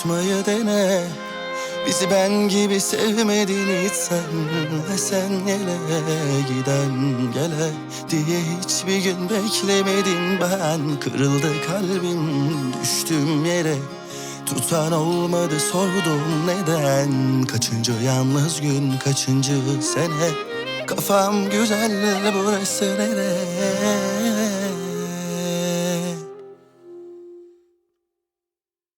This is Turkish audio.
unutmayı dene. Bizi ben gibi sevmedin hiç sen sen gele giden gele Diye hiçbir gün beklemedim ben Kırıldı kalbim düştüm yere. Tutan olmadı sordum neden? Kaçıncı yalnız gün kaçıncı sene? Kafam güzel burası nere